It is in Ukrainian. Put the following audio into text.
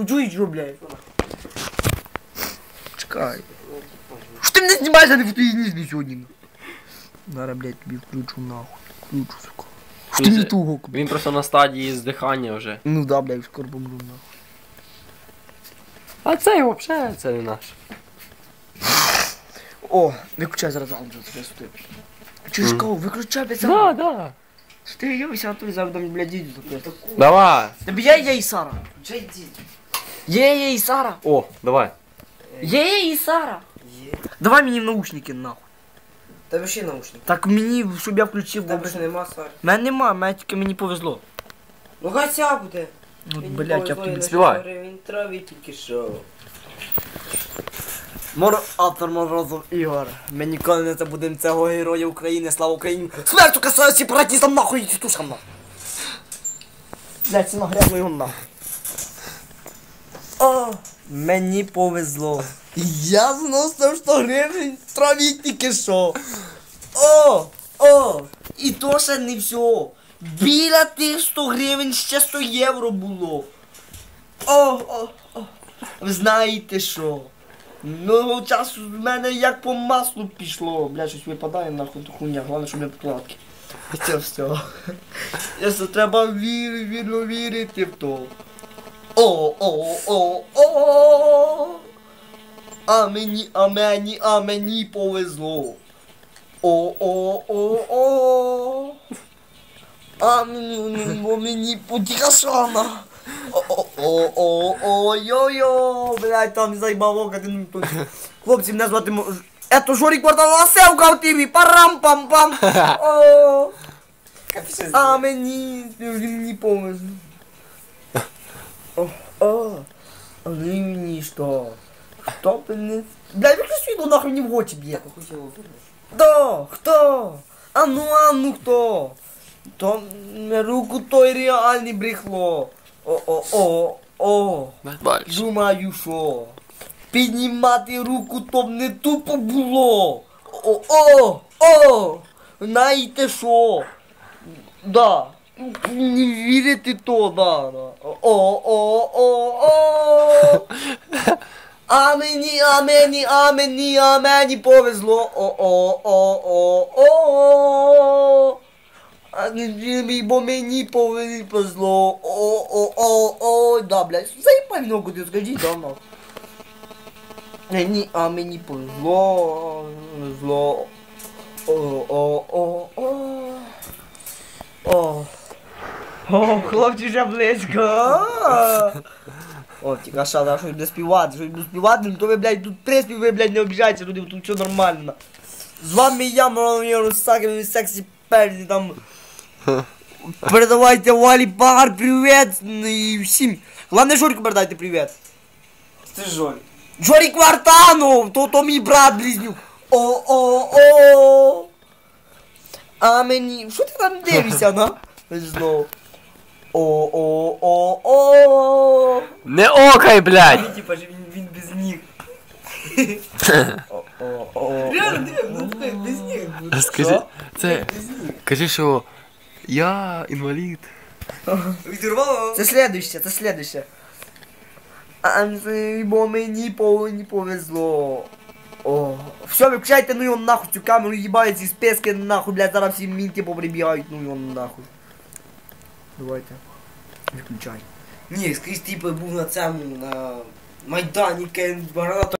Що, блядь? Чекай. Що ти мене знімаєш, а не нізбі сьогодні? Зараз, блядь, тобі включу нахуй. Включу, сука. Що ти мені туго, блядь? Він просто на стадії здихання вже. Ну да, блядь, скоро помру нахуй. А це взагалі це не наш. О, виключай зараз аудио, тебе сюди. Чуєш, кого? Виключай, блядь, Да, да. Ти йобися, а то зараз там, блядь, дідю. Давай. Тобі є є і Сара? Є є і Сара? О, давай. Є є і Сара? Є. Давай мені в наушники, нахуй. Тебе ще наушник. Так мені, щоб я включив. Тебе ж нема сар. Мене нема, мене тільки мені повезло. Ну ця буде. Ну, Мені блядь, я повезло, б тобі... на Співай. Він траві тільки що. Мор... Автор Морозов Ігор. Ми ніколи не забудемо цього героя України, слава Україні. Смерть, сука, своя сепаратістам нахуй, тітушкам нахуй. Блядь, це нагрязно його нахуй. Мені повезло. Я зносив 100 гривень, траві тільки що. О, о, і то ще не все. Біля тих 100 гривень ще 100 євро було. О, о, о. Знаєте що? Ну, часу в мене як по маслу пішло. Бля, щось випадає нахуй хуйня, головне, щоб не подкладки. Це все. Треба віри, вірно вірити в то. О, о, о, о. А мені, а мені, а мені повезло. О, о, о, о. А мені, бо мені потікашана. О-о-о-о-йо-йо, блядь, там ти ну тут. Хлопці, мене звати Ето Жорік Квартал Ласевка в тіві, парам-пам-пам. А мені, мені повезло. О, о, а ви мені що? Хто б не... Блядь, виключи світло нахуй не в очі б'є. Хто? Хто? А ну, а ну хто? То на руку той реальний брехло. О-о-о, о. Дальше. Думаю, що піднімати руку то б не тупо було. О-о, о, знаєте що? Да. Не вірите то, да. О-о-о-о. А мені, а мені, а мені, а мені повезло. О-о-о-о-о. А мій, бо мені повезло. О-о-о-о. Да, блядь, заїбай ногу, ти скажіть, да, нахуй. Мені, а мені повезло. Зло. О-о-о-о. О. О, хлопці вже близько. О, тільки шада, що не співати, що не співати, ну то ви, блядь, тут приспів, ви, блядь, не обіжайте, люди, тут все нормально. З вами я, Мирослав Русакин, сексі перді, там. Передавайте Валі Багар привіт, ну і всім. Главне Жоріку передайте привіт. Ти жоль. Жорік Вартанов, то, то мій брат близнюк. О-о-о. А мені, що ти там дивишся, на? Знову. О-о-о-о. Не окай, блядь! Він типа він, він без ніг. Реально, диви, ну диви, без ніг. Скажи, це, кажи, що я інвалід. Відірвало. Це слідуще, це слідуще. А бо мені не повезло. О, все, виключайте, ну його нахуй цю камеру, їбають ці списки нахуй, блядь, зараз всі мінки поприбігають, ну його нахуй. Давайте. Виключай. Ні, скрізь типу був на цьому, на Майдані, кен, гранату